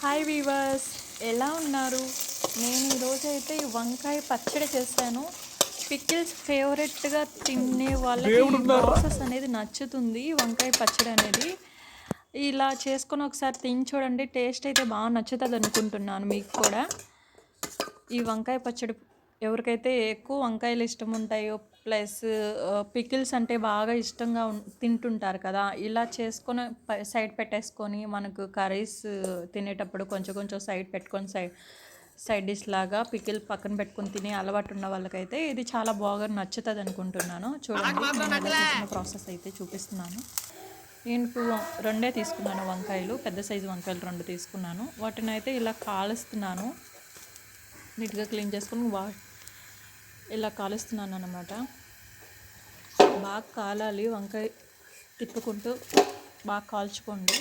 Hi weavers ఎలా ఉన్నారు? నేను ఈరోజు అయితే ఈ వంకాయ పచ్చడి చేశాను. పికిల్స్ ఫేవరెట్గా తినే వాళ్ళకి ప్రాసెస్ అనేది నచ్చుతుంది వంకాయ పచ్చడి అనేది. ఇలా చేసుకొని ఒకసారి తిని చూడండి టేస్ట్ అయితే బాగా నచ్చుతుంది అనుకుంటున్నాను మీకు కూడా. ఈ వంకాయ పచ్చడి ఎవరికైతే ఎక్కువ వంకాయలు ఇష్టం ఉంటాయో ప్లస్ పికిల్స్ అంటే బాగా ఇష్టంగా తింటుంటారు కదా ఇలా చేసుకొని సైడ్ పెట్టేసుకొని మనకు కర్రీస్ తినేటప్పుడు కొంచెం కొంచెం సైడ్ పెట్టుకొని సైడ్ సైడ్ డిష్ లాగా పికిల్ పక్కన పెట్టుకొని తినే అలవాటు ఉన్న వాళ్ళకైతే ఇది చాలా బాగా నచ్చుతుంది అనుకుంటున్నాను. చూడండి ప్రాసెస్ అయితే చూపిస్తున్నాను. నేను రెండే తీసుకున్నాను వంకాయలు పెద్ద సైజు వంకాయలు రెండు తీసుకున్నాను. వాటిని అయితే ఇలా కాలుస్తున్నాను. నీట్గా క్లీన్ చేసుకొని వా ఇలా కాలుస్తున్నాను అన్నమాట. బాగా కాలాలి వంకాయ తిప్పుకుంటూ బాగా కాల్చుకోండి.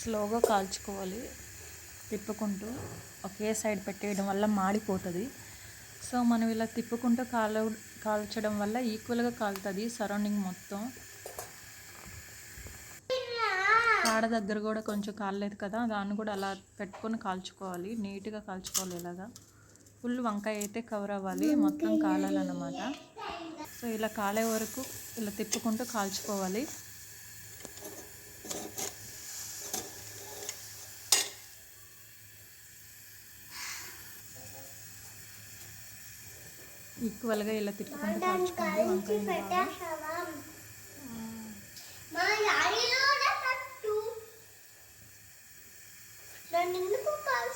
స్లోగా కాల్చుకోవాలి. తిప్పుకుంటూ ఒకే సైడ్ పెట్టేయడం వల్ల మాడిపోతుంది. సో మనం ఇలా తిప్పుకుంటూ కాల కాల్చడం వల్ల ఈక్వల్గా కాలుతుంది సరౌండింగ్ మొత్తం. కాడ దగ్గర కూడా కొంచెం కాలలేదు కదా దాన్ని కూడా అలా పెట్టుకొని కాల్చుకోవాలి. నీట్గా కాల్చుకోవాలి ఇలాగా. ఫుల్ వంకాయ అయితే కవర్ అవ్వాలి మొత్తం కాలాలన్నమాట. సో ఇలా కాలే వరకు ఇలా తిప్పుకుంటూ కాల్చుకోవాలి ఈక్వల్గా ఇలా తిప్పుకుంటూ కాల్చుకోండి వంకాయని బాగా మా యాడిలో తట్టు దాన్ని ఎందుకు కాల్చున్నావు మా దాన్ని ఎందుకు కాల్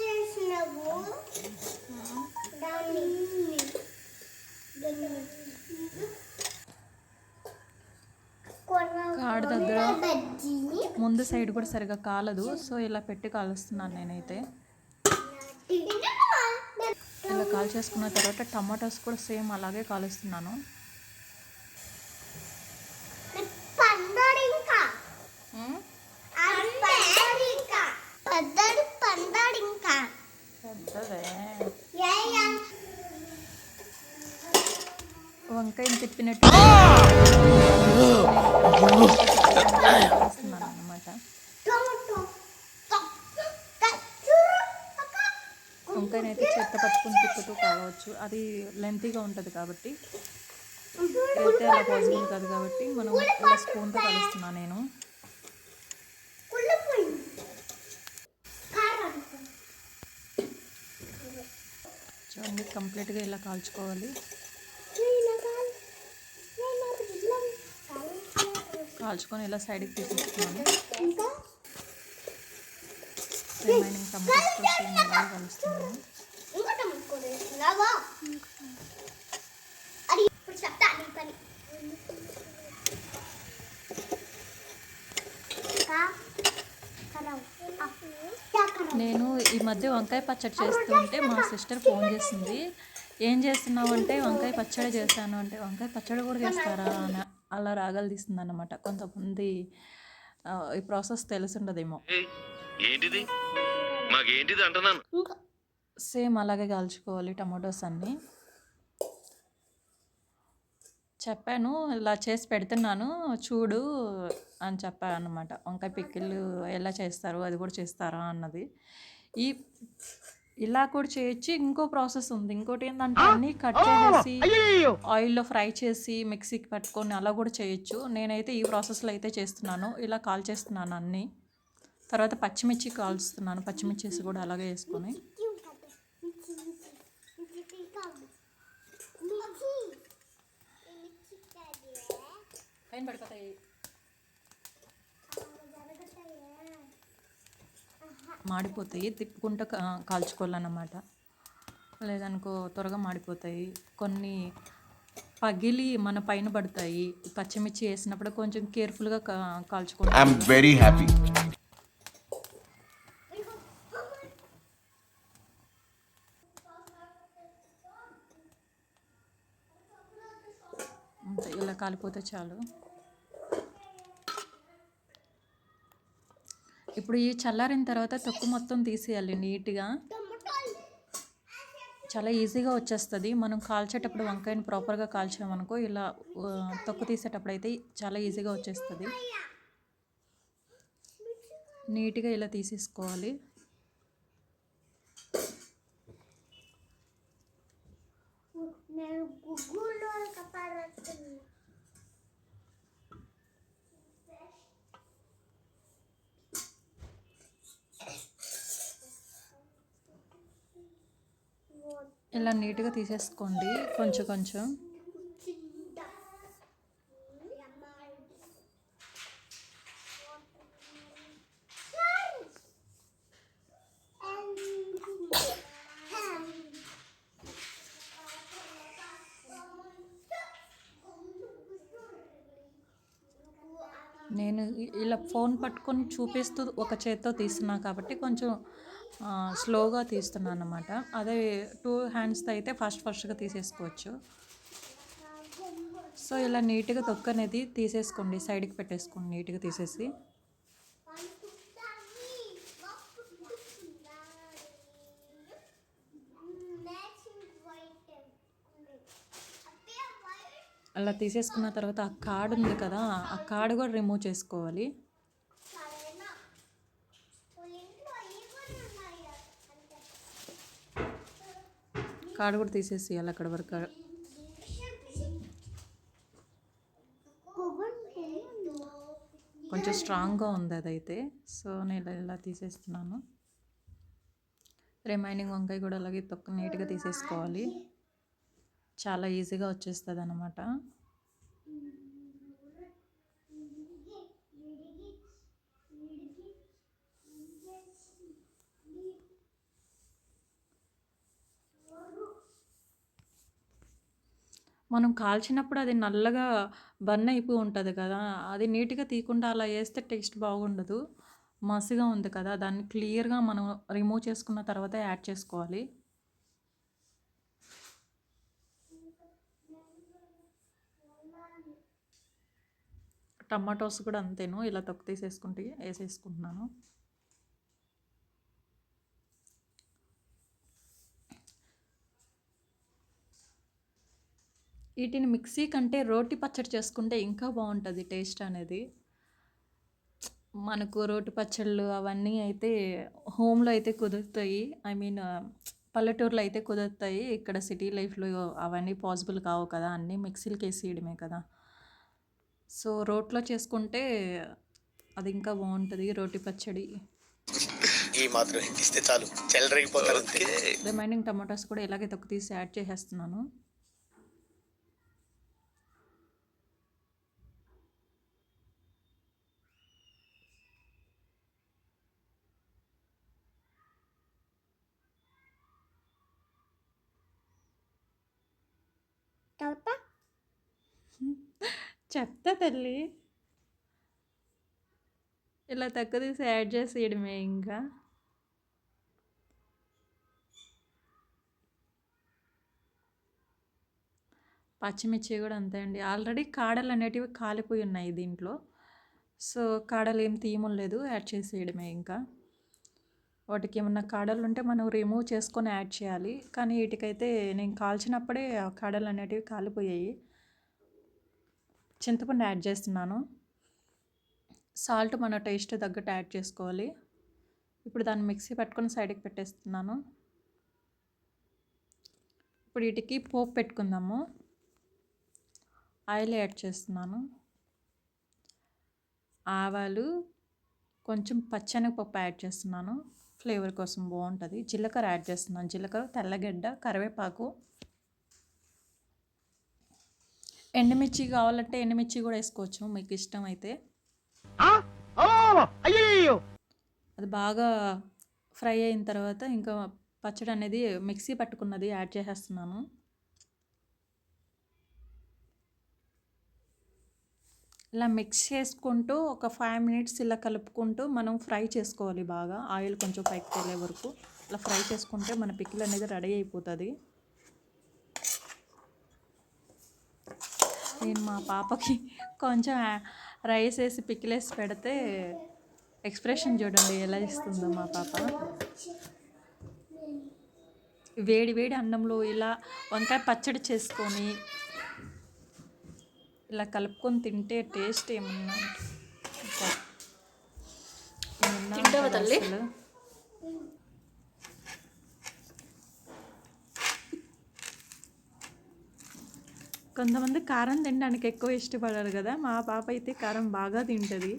చేసినావు దాన్ని కాడ దగ్గర ముందు సైడ్ కూడా సరిగా కాలదు. సో ఇలా పెట్టి కాలుస్తున్నాను నేనైతే. ఇలా కాల్ చేసుకున్న తర్వాత టమాటాస్ కూడా సేమ్ అలాగే కాలుస్తున్నాను. పందడు ఇంకా పందడు ఇంకా పెద్దడు పందడు ఇంకా పెద్దదే ఏయ్ వంకాయని తిప్పినట్టు కాలుస్తున్నాను అనమాట టొమాటో కచ్చూరు అక్క వంకాయని అయితే చెత్త పట్టుకుని తిప్పుతూ కావచ్చు. అది లెంతీగా ఉంటుంది కాబట్టి. అయితే అలా పాసిబుల్ కాదు కాబట్టి మనం ఇలా స్పూన్తో కలుస్తున్నాను నేను. చూడండి కంప్లీట్గా ఇలా కాల్చుకోవాలి. కాల్చుకొని ఇలా సైడ్కి తీసేస్తున్నాను రిమైనింగ్ టమాటోస్ కలుస్తున్నాను. ఇలాగే అది ఇప్పుడు చెప్తా నీ పని కరావు నేను ఈ మధ్య వంకాయ పచ్చడి చేస్తుంటే మా సిస్టర్ ఫోన్ చేసింది. ఏం చేస్తున్నావు అంటే వంకాయ పచ్చడి చేశాను అంటే వంకాయ పచ్చడి కూడా చేస్తారా? అని అలా రాగలు తీస్తుంది అనమాట కొంతమంది ఈ ప్రాసెస్ తెలుసుండదేమో. ఏయ్, ఏంటిది? మాకేంటిది అంటున్నాను? సేమ్ అలాగే కాల్చుకోవాలి టమాటోస్ అన్నీ. చెప్పాను ఇలా చేసి పెడుతున్నాను చూడు అని చెప్పాను అనమాట వంకాయ పిక్కిళ్ళు ఎలా చేస్తారు అది కూడా చేస్తారా అన్నది. ఈ ఇలా కూడా చేయొచ్చు ఇంకో ప్రాసెస్ ఉంది. ఇంకోటి ఏంటంటే అన్నీ కట్ చేసేసి ఆయిల్లో ఫ్రై చేసి మిక్సీకి పెట్టుకొని అలా కూడా చేయొచ్చు. నేనైతే ఈ ప్రాసెస్లో అయితే చేస్తున్నాను. ఇలా కాల్ చేస్తున్నాను అన్నీ. తర్వాత పచ్చిమిర్చి కాల్స్తున్నాను పచ్చిమిర్చి కూడా అలాగే వేసుకొని. పైన పడిపోతాయి మాడిపోతాయి తిప్పుకుంటూ కాల్చుకోవాలన్నమాట. లేదనుకో త్వరగా మాడిపోతాయి. కొన్ని పగిలి మన పైన పడతాయి. పచ్చిమిర్చి వేసినప్పుడు కొంచెం కేర్ఫుల్గా కాల్చుకోవాలి కాల్చుకోండి I'm happy. అంతే ఇలా కాలిపోతే చాలు. ఇప్పుడు ఈ చల్లారిన తర్వాత తొక్కు మొత్తం తీసేయాలి నీట్గా. చాలా ఈజీగా వచ్చేస్తుంది. మనం కాల్చేటప్పుడు వంకాయని ప్రాపర్గా కాల్చామనుకో ఇలా తొక్కు తీసేటప్పుడు అయితే చాలా ఈజీగా వచ్చేస్తుంది. నీట్గా ఇలా తీసేసుకోవాలి. నేను ఇలా నీట్గా తీసేసుకోండి. కొంచెం కొంచెం. నేను ఇలా ఫోన్ పట్టుకొని చూపిస్తూ ఒక చేత్తో తీస్తున్నా కాబట్టి కొంచెం స్లోగా తీస్తున్నాను అనమాట అదే టూ హ్యాండ్స్తో అయితే ఫాస్ట్ ఫాస్ట్గా తీసేసుకోవచ్చు. సో ఇలా నీట్గా తొక్క అనేది తీసేసుకోండి. సైడ్కి పెట్టేసుకోండి నీట్గా తీసేసి. అలా తీసేసుకున్న తర్వాత ఆ కార్డ్ ఉంది కదా ఆ కార్డ్ కూడా రిమూవ్ చేసుకోవాలి. కాడ కూడా తీసేసేయాలి అక్కడ వరకు. కొంచెం స్ట్రాంగ్గా ఉంది అదైతే. సో నేను ఇలా ఇలా తీసేస్తున్నాను. రిమైనింగ్ వంకాయ కూడా అలాగే తొక్క నీట్గా తీసేసుకోవాలి. చాలా ఈజీగా వచ్చేస్తుంది అనమాట మనం కాల్చినప్పుడు అది నల్లగా బర్న్ అయిపోయి ఉంటుంది కదా అది నీట్గా తీయకుండా అలా వేస్తే టేస్ట్ బాగుండదు. మసిగా ఉంది కదా దాన్ని క్లియర్గా మనం రిమూవ్ చేసుకున్న తర్వాత యాడ్ చేసుకోవాలి. టమాటోస్ కూడా అంతేను ఇలా తొక్కు తీసేసుకుంటే వేసేసుకుంటున్నాను. వీటిని మిక్సీ కంటే రోటి పచ్చడి చేసుకుంటే ఇంకా బాగుంటుంది టేస్ట్ అనేది. మనకు రోటి పచ్చళ్ళు అవన్నీ అయితే హోమ్లో అయితే కుదురుతాయి. ఐ మీన్ పల్లెటూరులో అయితే కుదురుతాయి. ఇక్కడ సిటీ లైఫ్లో అవన్నీ పాసిబుల్ కావు కదా అన్నీ మిక్సీలకి వేసేయడమే కదా. సో రోట్లో చేసుకుంటే అది ఇంకా బాగుంటుంది రోటి పచ్చడి. ఈ మాత్రం చాలు. రిమైనింగ్ టమాటాస్ కూడా ఇలాగే తొక్కు తీసి యాడ్ చేసేస్తున్నాను. తర్వాత చెప్తా తల్లి. ఇలా తక్కువ తీసి యాడ్ చేసేయడమే ఇంకా. పచ్చిమిర్చి కూడా అంతే అండి. ఆల్రెడీ కాడలు అనేటివి కాలిపోయి ఉన్నాయి దీంట్లో. సో కాడలు ఏం తీయము లేదు యాడ్ చేసేయడమే ఇంకా. వాటికి ఏమన్నా కాడలు ఉంటే మనం రిమూవ్ చేసుకొని యాడ్ చేయాలి. కానీ వీటికైతే నేను కాల్చినప్పుడే ఆ కాడలు అనేటివి కాలిపోయాయి. చింతపండు యాడ్ చేస్తున్నాను. సాల్ట్ మన టేస్ట్ తగ్గట్టు యాడ్ చేసుకోవాలి. ఇప్పుడు దాన్ని మిక్సీ పట్టుకొని సైడ్కి పెట్టేస్తున్నాను. ఇప్పుడు వీటికి పోపు పెట్టుకుందాము. ఆయిల్ యాడ్ చేస్తున్నాను. ఆవాలు కొంచెం పచ్చనగపప్పు యాడ్ చేస్తున్నాను. ఫ్లేవర్ కోసం బాగుంటుంది. జీలకర్ర యాడ్ చేస్తున్నాను. జీలకర్ర తెల్లగడ్డ కరివేపాకు. ఎండుమిర్చి కావాలంటే ఎండుమిర్చి కూడా వేసుకోవచ్చు. మీకు ఇష్టం అయితే అది బాగా ఫ్రై అయిన తర్వాత ఇంకా పచ్చడి అనేది మిక్సీ పట్టుకున్నది యాడ్ చేసేస్తున్నాను. ఇలా మిక్స్ చేసుకుంటూ ఒక ఫైవ్ మినిట్స్ ఇలా కలుపుకుంటూ మనం ఫ్రై చేసుకోవాలి బాగా. ఆయిల్ కొంచెం పైకి తేలే వరకు. ఇలా ఫ్రై చేసుకుంటే మన పికిల్ అనేది రెడీ అయిపోతుంది. నేను మా పాపకి కొంచెం రైస్ వేసి పిక్కిలేసి పెడితే ఎక్స్ప్రెషన్ చూడండి ఎలా ఇస్తుందో మా పాప. వేడి వేడి అన్నంలో ఇలా వంకాయ పచ్చడి చేసుకొని ఇలా కలుపుకొని తింటే టేస్ట్ ఏమన్నా? తింటావా తల్లి? కొంతమంది కారం తినడానికి ఎక్కువ ఇష్టపడరు కదా. మా పాప అయితే కారం బాగా తింటుంది.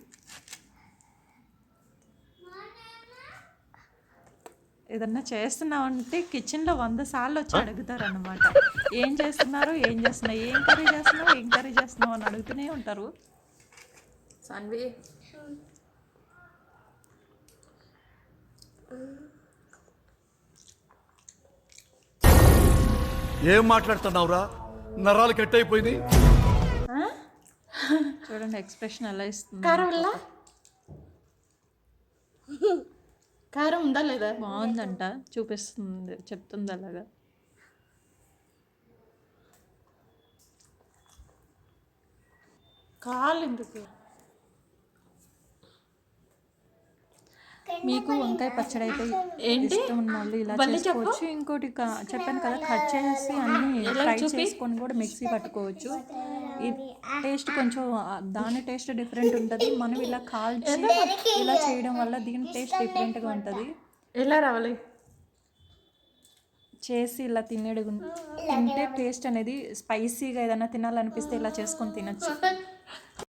ఏదన్నా చేస్తున్నామంటే కిచెన్లో వంద సార్లు వచ్చి అడుగుతారు అనమాట ఏం చేస్తున్నారు? ఏం చేస్తున్నావు ఏం కర్రీ చేస్తున్నావు? ఏం కర్రీ చేస్తున్నావు? అని అడుగుతూనే ఉంటారు. సాన్వి. ఏం మాట్లాడుతున్నావురా? నరాలు కట్ అయిపోయింది చూడండి ఎక్స్ప్రెషన్ ఎలా ఇస్తుంది కారం ఉందా లేదా? బాగుందంట. చూపిస్తుంది. చెప్తుంది అలాగా. కాలు ఎందుకు మీకు వంకాయ పచ్చడి అయితే ఏంటి? ఇష్టం ఉన్న వాళ్ళు ఇలా. చేసుకోవచ్చు. ఇంకోటి చెప్పాను కదా కట్ చేసి అన్ని ఫ్రై చేసుకొని కూడా మిక్సీ పట్టుకోవచ్చు. ఈ టేస్ట్ కొంచెం దాని టేస్ట్ డిఫరెంట్ ఉంటుంది. మనం ఇలా కాల్చి ఇలా చేయడం వల్ల దీని టేస్ట్ డిఫరెంట్గా ఉంటుంది. ఎలా రావాలి? చేసి ఇలా తినేడు తింటే టేస్ట్ అనేది స్పైసీగా ఏదైనా తినాలనిపిస్తే ఇలా చేసుకొని తినచ్చు.